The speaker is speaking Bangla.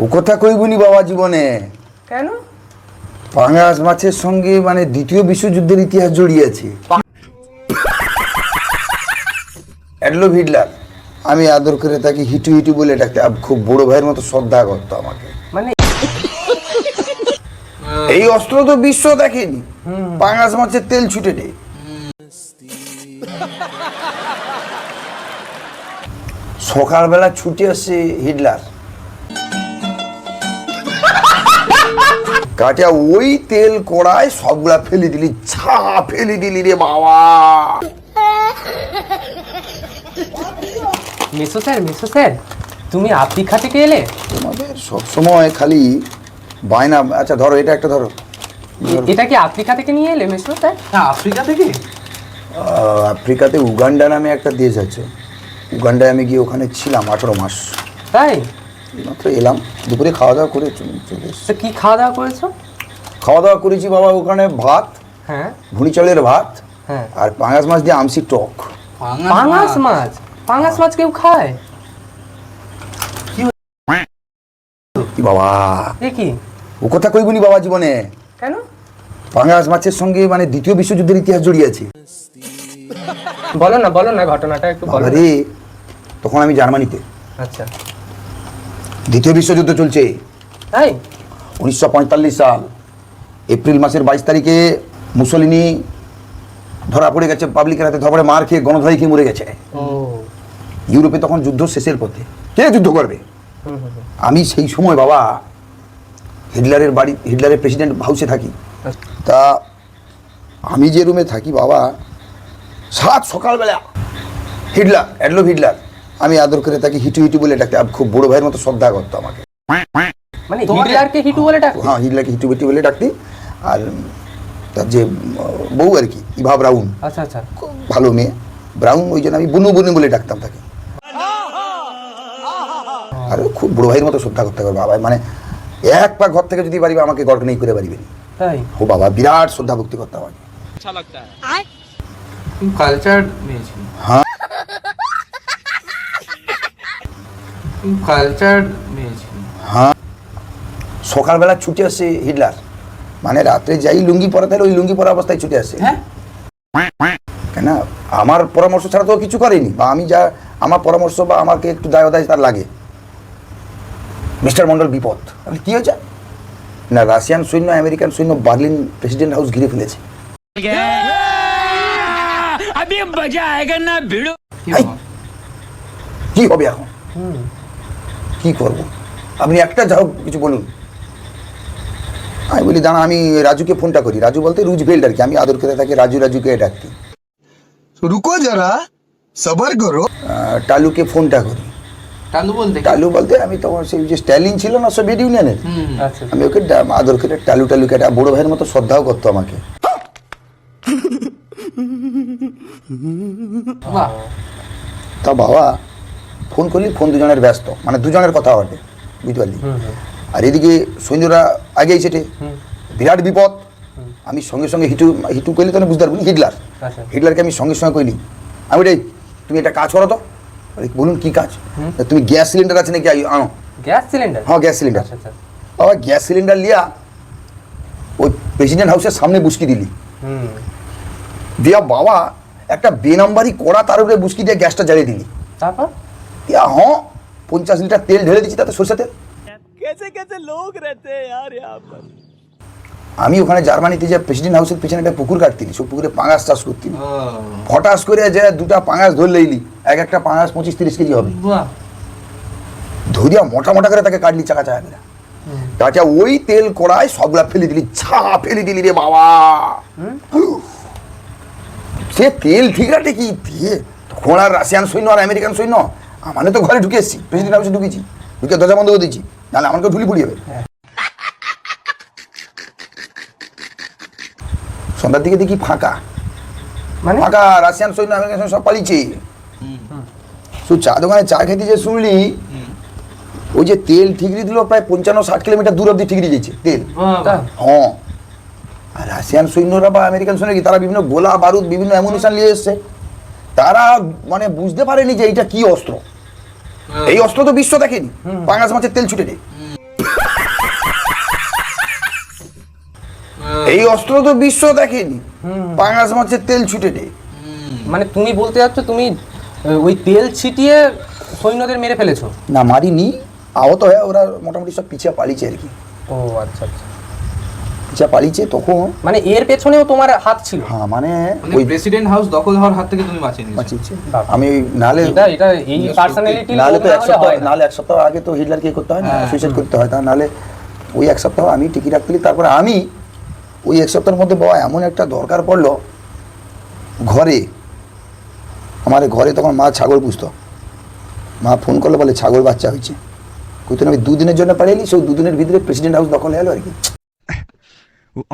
ও কথা কইবনি বাবা জীবনে? কেন? পাঙ্গাস মাছের সঙ্গে মানে দ্বিতীয় বিশ্বযুদ্ধের ইতিহাস জড়িয়ে আছে। অ্যাডলফ হিটলার আমি আদর করে তাকে হিটু হিটু বলে ডাকতে খুব বড় ভাইয়ের মতো শ্রদ্ধা করতো আমাকে। মানে এই অস্ত্র তো বিশ্ব দেখেনি। পাঙ্গাস মাছের তেল ছুটে নেই। সকালবেলা ছুটে আসছে হিটলার। কাটিয়া ওই তেল কড়ায় সবগুলা ফেলে দিলি ছা ফেলে দিলি রে বাবা। মেসো স্যার মেসো স্যার তুমি আফ্রিকা থেকে এলে? তোমাদের সবসময় খালি বায়না আচ্ছা ধরো এটা একটা ধরো। এটা কি আফ্রিকা থেকে নিয়ে এলে মেসো স্যার? হ্যাঁ আফ্রিকা থেকে? আফ্রিকাতে উগান্ডা নামে একটা দেশ আছে। উগান্ডায় আমি গিয়ে ওখানে ছিলাম আঠেরো মাস। তাই? মাত্র এলাম দুপুরে খাওয়া দাওয়া করে চলে এসেছি। কি খাওয়া দাওয়া করেছ? খাওয়া দাওয়া করেছি বাবা ওখানে ভাত হ্যাঁ। ভুনি চালের ভাত হ্যাঁ। আর পাঙাশ মাছ দিয়ে আমসি টক। পাঙাশ মাছ? পাঙাশ মাছ। কেউ খায়? কি বাবা? এ কি? ও কথা কইবনি বাবা জীবনে? কেন? পাঙাশ মাছের সঙ্গে মানে দ্বিতীয় বিশ্বযুদ্ধের ইতিহাস জড়িয়ে আছে। বলো না বলো না ঘটনাটা একটু বলো। রে তখন আমি জার্মানিতে। আচ্ছা। দ্বিতীয় বিশ্বযুদ্ধ চলছে। তাই? উনিশশো পঁয়তাল্লিশ সাল এপ্রিল মাসের বাইশ তারিখে মুসলিনি ধরা পড়ে গেছে পাবলিকের হাতে ধরা পড়ে মার খেয়ে গণধরাই খেয়ে মরে গেছে। ইউরোপে তখন যুদ্ধ শেষের পথে। কে যুদ্ধ করবে। আমি সেই সময় বাবা হিটলারের বাড়ি হিটলারের প্রেসিডেন্ট হাউসে থাকি। তা আমি যে রুমে থাকি বাবা সাত সকালবেলা হিটলার অ্যাডলফ হিটলার আমি আদর করে তাকে হিটু হিটু বলে ডাকতে খুব বড় ভাইয়ের মতো শ্রদ্ধা করতো আমাকে। মানে হিটলারকে হিটু বলে হ্যাঁ হিটলারকে হিটু হিটু বলে ডাকতি। আর তার যে বউ আর কি ইভা ব্রাউন। আচ্ছা আচ্ছা। খুব ভালো মেয়ে। ব্রাউন ওই জন্য আমি বুনু বুনু বলে ডাকতাম তাকে। আর খুব বড় ভাইয়ের মতো শ্রদ্ধা করতে পারবে। বাবা মানে এক পা ঘর থেকে যদি পারিবে আমাকে গড় নেই করে পারিবে তাই? ও বাবা বিরাট শ্রদ্ধা ভক্তি করতে আমাকে। কালচার হ্যাঁ। হ্যাঁ। সকালবেলা ছুটে আসে হিটলার। মানে রাত্রে যাই লুঙ্গি পরা থাকে ওই লুঙ্গি পরা অবস্থায় ছুটে আসে। কেন আমার পরামর্শ ছাড়া তো কিছু করেনি বা আমি যা আমার পরামর্শ বা আমাকে একটু দায় দায় তার লাগে। মিস্টার মন্ডল বিপদ। কি হয়েছে? না রাশিয়ান সৈন্য আমেরিকান সৈন্য বার্লিন প্রেসিডেন্ট হাউস ঘিরে ফেলেছে। কি হবে এখন? কি করব? আপনি একটা যাও কিছু বলুন। আমি বলি দাঁড়া আমি রাজুকে ফোনটা করি। রাজু বলতে রুজ রুজভেল্ড আর কি। আমি আদর করে থাকি রাজু রাজুকে ডাকতি। রুকো যারা সবার করো। টালুকে ফোনটা করি। টালু বলতে টালু বলতে আমি তোমার সেই যে স্ট্যালিন ছিল না সোভিয়েত ইউনিয়নের আচ্ছা। আমি ওকে আদর করে টালু টালুকে একটা বড় ভাইয়ের মতো শ্রদ্ধাও করতো আমাকে। তা বাবা ফোন করলি ফোন দুজনের ব্যস্ত। মানে দুজনের কথা হবে বুঝতে পারলি? আর এদিকে সৈন্যরা আগেই সেটে বিরাট বিপদ। আমি সঙ্গে সঙ্গে হিটু হিটু কইলে তো বুঝতে পারব হিটলার। আচ্ছা। হিটলারকে আমি সঙ্গে সঙ্গে কইলি আমি রে তুমি একটা কাজ করো তো। বলুন কি কাজ? তুমি গ্যাস সিলিন্ডার আছে নাকি? আনো। Gas cylinder? হ্যাঁ গ্যাস সিলিন্ডার। আচ্ছা আচ্ছা। বাবা গ্যাস সিলিন্ডার লিয়া ওই প্রেসিডেন্ট হাউসের সামনে বুসকি দিলি। দিয়া বাবা একটা বেনাম্বারি কড়া তার উপরে বুসকি দিয়ে গ্যাসটা জ্বালিয়ে দিলি। তারপর? হ্যাঁ, তাতে তেল। আমি ওখানে জার্মানিতে যে প্রেসিডেন্ট হাউসের পিছনে একটা পুকুর সব পুকুরে পাঙাশ চাষ করে যে দুটা পাঙাশ ধরে লইলি এক একটা পাঙাশ পঁচিশ তিরিশ কেজি হবে। ধরিয়া মোটা মোটা করে তাকে কাটলি চাকা চাকা করে। ওই তেল কড়ায় সবগুলা ফেলে দিলি ছা ফেলে দিলি রে বাবা। সে তেল ঠিক আছে কি? দিয়ে তখন আর রাশিয়ান সৈন্য আর আমেরিকান সৈন্য আমানে তো ঘরে ঢুকে এসছি। প্রেসিডেন্ট হাউসে ঢুকেছি। ঢুকে দরজা বন্ধ করে দিচ্ছি নাহলে আমাকে ঢুলি পড়িয়ে যাবে সন্ধ্যার দিকে দেখি ফাঁকা। মানে? ফাঁকা রাশিয়ান সৈন্য আমেরিকান সৈন্য সব পালিয়েছে। শুধু চা দোকানে চা খেতে যে শুনলি ওই যে তেল ঠিকরি দিল প্রায় পঞ্চান্ন ষাট কিলোমিটার দূর অব্দি ঠিকরি গেছে তেল। হ্যাঁ। আর রাশিয়ান সৈন্যরা বা আমেরিকান সৈন্য কি তারা বিভিন্ন গোলা বারুদ বিভিন্ন অ্যামুনিশন নিয়ে এসছে। তারা মানে বুঝতে পারেনি যে এটা কি অস্ত্র। এই অস্ত্র তো বিশ্ব দেখেনি। পাঙাশ মাছের তেল ছুটে নেই। এই অস্ত্র তো বিশ্ব দেখেনি। পাঙাশ মাছের তেল ছুটে নেই। মানে তুমি বলতে যাচ্ছ তুমি ওই তেল ছিটিয়ে সৈন্যদের মেরে ফেলেছো? না মারিনি। আহত হয়ে ওরা মোটামুটি সব পিছিয়ে পালিয়েছে আর কি। ও আচ্ছা আচ্ছা। পিছিয়ে পালিয়েছে তখন মানে এর পেছনেও তোমার হাত ছিল। হ্যাঁ মানে মানে ওই প্রেসিডেন্ট হাউস দখল হওয়ার হাত থেকে তুমি বাঁচিয়ে নিয়েছো। আমি নালে এটা এটা এই পার্সোনালিটি নালে তো এক সপ্তাহ নালে এক সপ্তাহ আগে তো হিটলারকে করতে হয় না সুইসাইড করতে হয়। তা নালে ওই এক সপ্তাহ আমি টিকিট রাখতে তারপরে আমি ওই এক সপ্তাহের মধ্যে বাবা এমন একটা দরকার পড়ল ঘরে। আমার ঘরে তখন মা ছাগল পুষতো। মা ফোন করল বলে ছাগল বাচ্চা হয়েছে। কইতেন আমি দুদিনের জন্য পারিনি সেই দুদিনের ভিতরে প্রেসিডেন্ট হাউস দখল হলো আর কি। Oh.